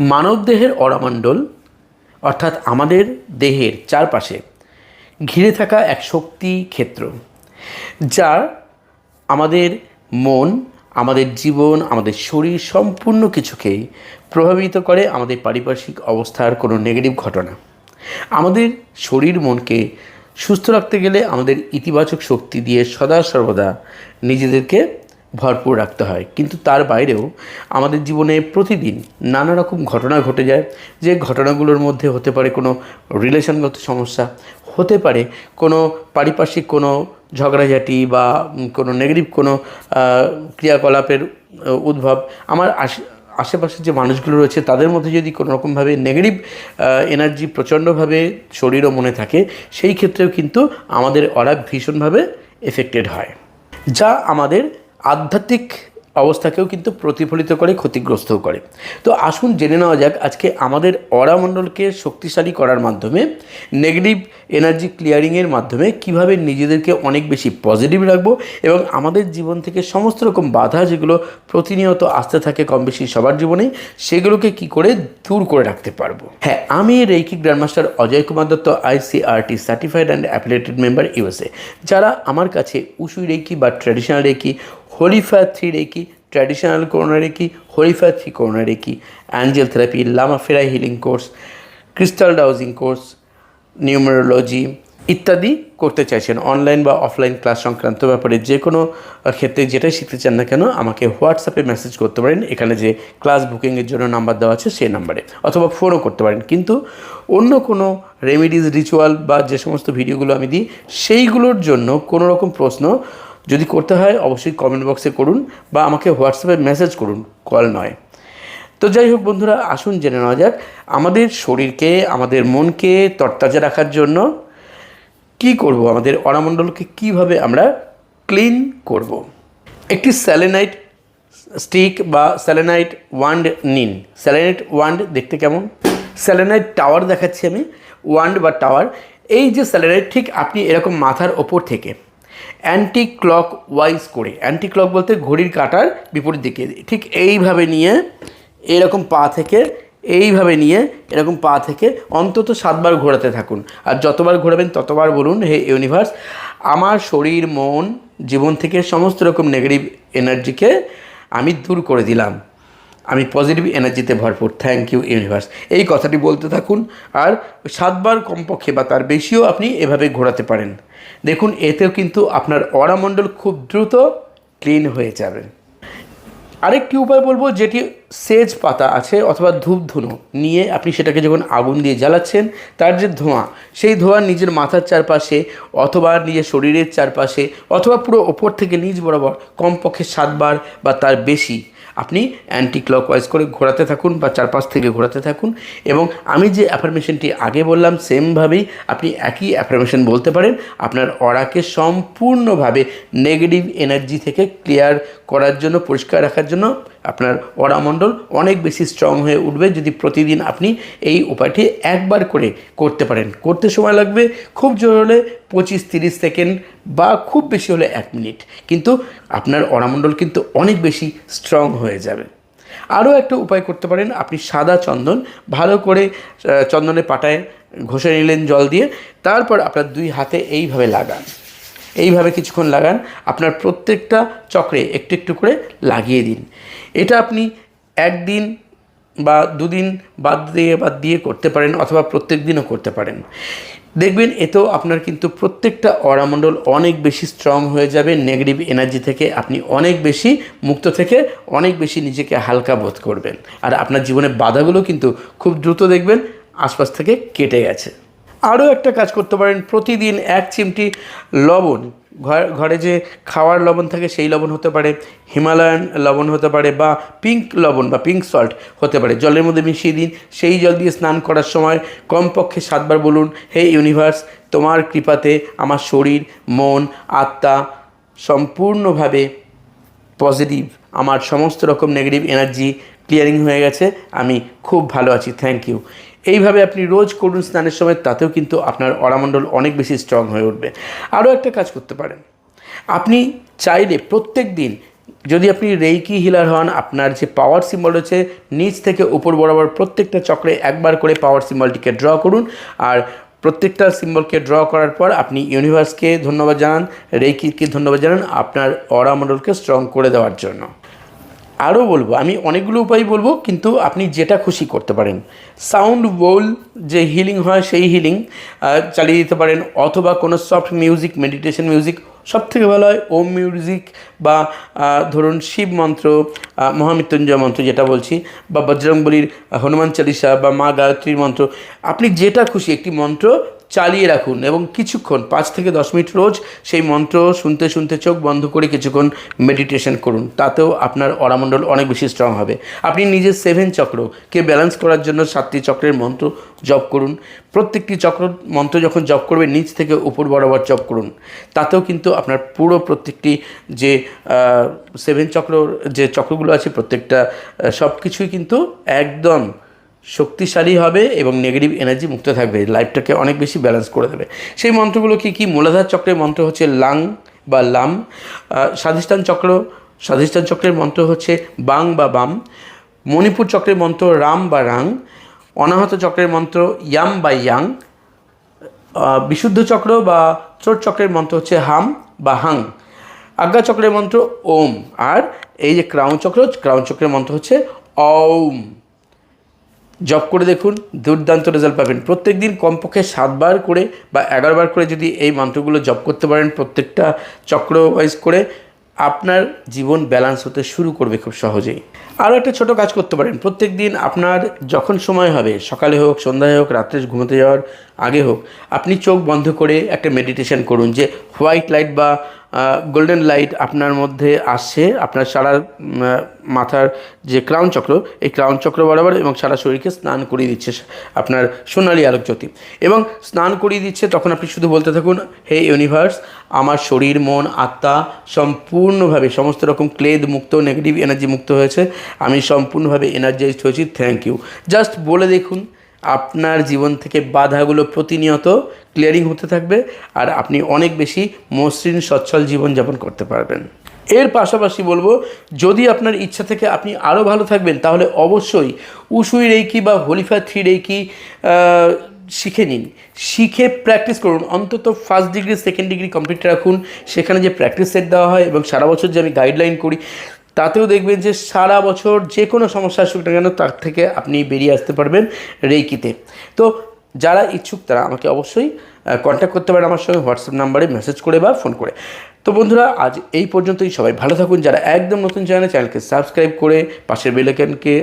মানবদেহের অরামণ্ডল, অর্থাৎ আমাদের দেহের চারপাশে ঘিরে থাকা এক শক্তি ক্ষেত্র যার আমাদের মন, আমাদের জীবন, আমাদের শরীর সম্পূর্ণ কিছুকেই প্রভাবিত করে আমাদের পারিপার্শ্বিক অবস্থার কোনো নেগেটিভ ঘটনা। আমাদের শরীর মনকে সুস্থ রাখতে গেলে আমাদের ইতিবাচক শক্তি দিয়ে সদা সর্বদা নিজেদেরকে ভরপুর রাখতে হয়। কিন্তু তার বাইরেও আমাদের জীবনে প্রতিদিন নানা রকম ঘটনা ঘটে যায়, যে ঘটনাগুলোর মধ্যে হতে পারে কোনো রিলেশনগত সমস্যা, হতে পারে কোনো পারিপার্শ্বিক কোনো ঝগড়াঝাটি বা কোনো নেগেটিভ কোনো ক্রিয়াকলাপের উদ্ভব। আমার আশ- আশেপাশে যে মানুষগুলো রয়েছে, তাদের মধ্যে যদি কোনো রকমভাবে নেগেটিভ এনার্জি প্রচণ্ডভাবে শরীর ও মনে থাকে, সেই ক্ষেত্রেও কিন্তু আমাদের অরা ভীষণভাবে এফেক্টেড হয়। যা আমাদের আধ্যাত্মিক অবস্থাকেও কিন্তু প্রতিফলিত করে, ক্ষতিগ্রস্তও করে। তো আসুন জেনে নেওয়া যাক, আজকে আমাদের অরামণ্ডলকে শক্তিশালী করার মাধ্যমে নেগেটিভ এনার্জি ক্লিয়ারিংয়ের মাধ্যমে কীভাবে নিজেদেরকে অনেক বেশি পজিটিভ রাখব এবং আমাদের জীবন থেকে সমস্ত রকম বাধা যেগুলো প্রতিনিয়ত আসতে থাকে কম বেশি সবার জীবনে সেগুলোকে কি করে দূর করে রাখতে পারব? হ্যাঁ আমি reiki grandmaster Ajay Kumar Dutta ICRT certified and affiliated member USA যারা আমার কাছে উসুই রেকি বা traditional reiki holy fire three reiki traditional Karuna reiki holy fire three Karuna reiki angel therapy lama fera healing course crystal dowsing course numerology ইত্যাদি করতে চাইছেন। Online বা offline class সংক্রান্ত ব্যাপারে যে কোনো ক্ষেত্রে যেটাই শিখতে চান না কেন, আমাকে হোয়াটসঅ্যাপে মেসেজ করতে পারেন। এখানে যে ক্লাস বুকিংয়ের জন্য নাম্বার দেওয়া আছে সেই নাম্বারে অথবা ফোনও করতে পারেন। কিন্তু অন্য কোনো রেমিডিজ রিচুয়াল বা যে সমস্ত ভিডিওগুলো আমি দিই, সেইগুলোর জন্য কোনো রকম প্রশ্ন যদি করতে হয়, অবশ্যই কমেন্ট বক্সে করুন বা আমাকে হোয়াটসঅ্যাপে মেসেজ করুন কল নয়। তো যাই হোক বন্ধুরা, আসুন জেনে নেওয়া যাক, আমাদের শরীরকে, আমাদের মনকে তরতাজা রাখার জন্য কি করব, আমাদের অরামণ্ডলকে কীভাবে আমরা ক্লিন করব? একটি স্যালেনাইট স্টিক বা স্যালেনাইট ওয়ান্ড নিন। স্যালেনাইট ওয়ান্ড দেখতে কেমন? স্যালেনাইট টাওয়ার দেখাচ্ছি আমি ওয়ান্ড বা টাওয়ার এই যে স্যালেনাইট ঠিক আপনি এরকম মাথার ওপর থেকে অ্যান্টি ক্লক ওয়াইজ করে অ্যান্টি ক্লক বলতে ঘড়ির কাঁটার বিপরীত দিকে, ঠিক এইভাবে নিয়ে এরকম পা থেকে, এইভাবে নিয়ে এরকম পা থেকে অন্তত সাতবার ঘোরাতে থাকুন। আর যতবার ঘোরাবেন ততবার বলুন, হে ইউনিভার্স আমার শরীর, মন, জীবন থেকে সমস্ত রকম নেগেটিভ এনার্জিকে আমি দূর করে দিলাম। আমি পজিটিভ এনার্জিতে ভরপুর। থ্যাংক ইউ ইউনিভার্স এই কথাটি বলতে থাকুন, আর সাতবার কমপক্ষে বা তার বেশিও আপনি এভাবে ঘোরাতে পারেন। দেখুন, এতেও কিন্তু আপনার অরামণ্ডল খুব দ্রুত ক্লিন হয়ে যাবে। আরেকটি উপায় বলব, যেটি সেজ পাতা আছে অথবা ধূপ ধুনো নিয়ে আপনি সেটাকে যখন আগুন দিয়ে জ্বালাচ্ছেন, তার যে ধোঁয়া, সেই ধোঁয়া নিজের মাথার চারপাশে অথবা নিজের শরীরের চারপাশে অথবা পুরো ওপর থেকে নিজ বরাবর কমপক্ষে সাতবার বা তার বেশি আপনি অ্যান্টি ক্লকওয়াইজ করে ঘোরাতে থাকুন বা চারপাশ থেকে ঘোরাতে থাকুন এবং আমি যে অ্যাফার্মেশনটি আগে বললাম সেমভাবেই আপনি একই অ্যাফার্মেশন বলতে পারেন, আপনার অরাকে সম্পূর্ণভাবে নেগেটিভ এনার্জি থেকে ক্লিয়ার করার জন্য, পরিষ্কার রাখার জন্য আপনার অরামণ্ডল অনেক বেশি স্ট্রং হয়ে উঠবে যদি প্রতিদিন আপনি এই উপায়টি একবার করে করতে পারেন। করতে সময় লাগবে খুব জোর হলে পঁচিশ তিরিশ সেকেন্ড বা খুব বেশি হলে এক মিনিট। কিন্তু আপনার অরামণ্ডল কিন্তু অনেক বেশি স্ট্রং হয়ে যাবে। আরও একটা উপায় করতে পারেন আপনি সাদা চন্দন ভালো করে আহ, চন্দনের পাটায় ঘষে নিলেন জল দিয়ে তারপর আপনার দুই হাতে এইভাবে লাগান। এইভাবে কিছুক্ষণ লাগান। আপনার প্রত্যেকটা চক্রে একটু একটু করে লাগিয়ে দিন। এটা আপনি একদিন বা দুদিন বাদ দিয়ে বাদ দিয়ে করতে পারেন অথবা প্রত্যেক দিনও করতে পারেন। দেখবেন এতেও আপনার কিন্তু প্রত্যেকটা অরামণ্ডল অনেক বেশি স্ট্রং হয়ে যাবে নেগেটিভ এনার্জি থেকে আপনি অনেক বেশি মুক্ত থেকে অনেক বেশি নিজেকে হালকা বোধ করবেন। আর আপনার জীবনের বাধাগুলো কিন্তু খুব দ্রুত দেখবেন, আশপাশ থেকে কেটে গেছে। আরও একটা কাজ করতে পারেন, প্রতিদিন এক চিমটি লবণ। ঘর, ঘরে যে খাওয়ার লবণ থাকে সেই লবণ হতে পারে, হিমালয়ান লবণ হতে পারে বা পিঙ্ক লবণ বা পিঙ্ক সল্ট হতে পারে। জলের মধ্যে মিশিয়ে দিন, সেই জল দিয়ে স্নান করার সময় কমপক্ষে সাতবার বলুন, হে ইউনিভার্স, তোমার কৃপাতে আমার শরীর, মন, আত্মা সম্পূর্ণভাবে পজিটিভ। আমার সমস্ত রকম নেগেটিভ এনার্জি ক্লিয়ারিং হয়ে গেছে। আমি খুব ভালো আছি। Thank you. এইভাবে আপনি রোজ করুন স্নানের সময়, তাতেও কিন্তু আপনার অরামণ্ডল অনেক বেশি স্ট্রং হয়ে উঠবে। আরও একটা কাজ করতে পারেন। আপনি চাইলে প্রত্যেক দিন যদি আপনি রেইকি হিলার হন, আপনার যে পাওয়ার সিম্বল রয়েছে, নিচ থেকে উপর বরাবর প্রত্যেকটা চক্রে একবার করে পাওয়ার সিম্বলটিকে ড্র করুন। আর প্রত্যেকটা সিম্বলকে ড্র করার পর আপনি ইউনিভার্সকে ধন্যবাদ জানান, রেইকিকে ধন্যবাদ জানান আপনার অরামণ্ডলকে স্ট্রং করে দেওয়ার জন্য। আরও বলব, আমি অনেকগুলো উপায় বলব, কিন্তু আপনি যেটা খুশি করতে পারেন। সাউন্ড বোল যে হিলিং হয়, সেই হিলিং চালিয়ে দিতে পারেন, অথবা কোনো সফট মিউজিক, মেডিটেশন মিউজিক সব থেকে ভালো হয় ওম মিউজিক বা ধরুন শিব মন্ত্র মহামৃত্যুঞ্জয় মন্ত্র যেটা বলছি, বা বজরংবলির হনুমান চালিসা বা মা গায়ত্রীর মন্ত্র। আপনি যেটা খুশি, একটি মন্ত্র চালিয়ে রাখুন এবং কিছুক্ষণ, পাঁচ থেকে দশ মিনিট রোজ সেই মন্ত্র শুনতে শুনতে চোখ বন্ধ করে কিছুক্ষণ মেডিটেশন করুন। তাতেও আপনার অরামণ্ডল অনেক বেশি স্ট্রং হবে। আপনি নিজের সেভেন চক্রকে ব্যালেন্স করার জন্য সাতটি চক্রের মন্ত্র জপ করুন। প্রত্যেকটি চক্র, মন্ত্র যখন জপ করবে, নিচ থেকে উপর বরাবর জপ করুন। তাতেও কিন্তু আপনার পুরো প্রত্যেকটি যে সেভেন চক্র যে চক্রগুলো আছে, প্রত্যেকটা সব কিছুই কিন্তু একদম শক্তিশালী হবে এবং নেগেটিভ এনার্জি মুক্ত থাকবে লাইফটাকে অনেক বেশি ব্যালেন্স করে দেবে। সেই মন্ত্রগুলো কি কি? মূলাধার চক্রের মন্ত্র হচ্ছে লাং বা লাম। স্বাধিষ্ঠান চক্র, স্বাধিষ্ঠান চক্রের মন্ত্র হচ্ছে বাং বা বাম। মণিপুর চক্রের মন্ত্র রাম বা রাং। অনাহত চক্রের মন্ত্র ইয়াম বা ইয়াং। বিশুদ্ধ চক্র বা চোর চক্রের মন্ত্র হচ্ছে হাম বা হাং। আজ্ঞা চক্রের মন্ত্র ওম। আর এই যে ক্রাউন চক্র, ক্রাউন চক্রের মন্ত্র হচ্ছে ওম জব করে দেখুন, দুর্দান্ত রেজাল্ট পাবেন। প্রত্যেক দিন কমপক্ষে সাতবার করে বা এগারোবার করে যদি এই মন্ত্রগুলো জব করতে পারেন, প্রত্যেকটা চক্র ওয়াইজ করে আপনার জীবন ব্যালান্স হতে শুরু করবে খুব সহজেই। আরও একটা ছোট কাজ করতে পারেন। প্রত্যেক দিন আপনার যখন সময় হবে, সকালে হোক, সন্ধ্যায় হোক, রাত্রে ঘুমোতে যাওয়ার আগে হোক, আপনি চোখ বন্ধ করে একটা মেডিটেশন করুন যে হোয়াইট লাইট বা গোল্ডেন লাইট আপনার মধ্যে আসছে, আপনার সারা মাথার যে ক্রাউন চক্র, এই ক্রাউন চক্র বরাবর এবং সারা শরীরকে স্নান করিয়ে দিচ্ছে আপনার সোনালি আলোক জ্যোতি এবং স্নান করিয়ে দিচ্ছে তখন আপনি শুধু বলতে থাকুন, হে ইউনিভার্স আমার শরীর, মন, আত্মা সম্পূর্ণভাবে সমস্ত রকম ক্লেদ মুক্ত নেগেটিভ এনার্জি মুক্ত হয়েছে আমি সম্পূর্ণভাবে এনার্জাইজড হয়েছি থ্যাংক ইউ জাস্ট বলে দেখুন আপনার জীবন থেকে বাধাগুলো প্রতিনিয়ত ক্লিয়ারিং হতে থাকবে আর আপনি অনেক বেশি মসৃণ সচ্ছল জীবনযাপন করতে পারবেন। এর পাশাপাশি বলব যদি আপনার ইচ্ছা থেকে আপনি আরও ভালো থাকবেন তাহলে অবশ্যই উসুই রেইকি বা হলিফা থ্রি আহ, শিখে নিন। শিখে প্র্যাকটিস করুন। অন্তত first degree second degree complete রাখুন। সেখানে যে প্র্যাকটিস সেট দেওয়া হয় এবং সারা বছর যে আমি গাইডলাইন করি তাতেও দেখবেন যে সারা বছর যে কোনো সমস্যা আসুক না কেন, তার থেকে আপনি বেরিয়ে আসতে পারবেন রেইকিতে। তো যারা ইচ্ছুক তারা আমাকে অবশ্যই কন্ট্যাক্ট করতে পারেন আমার সঙ্গে হোয়াটসঅ্যাপ নাম্বারে মেসেজ করে বা ফোন করে। তো বন্ধুরা, আজ এই পর্যন্তই। সবাই ভালো থাকুন। যারা একদম নতুন চ্যানেল চ্যানেলকে সাবস্ক্রাইব করে পাশের বেলাইকানকে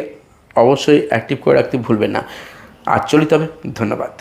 অবশ্যই অ্যাক্টিভ করে রাখতে ভুলবেন না। আজ চলিত হবে ধন্যবাদ।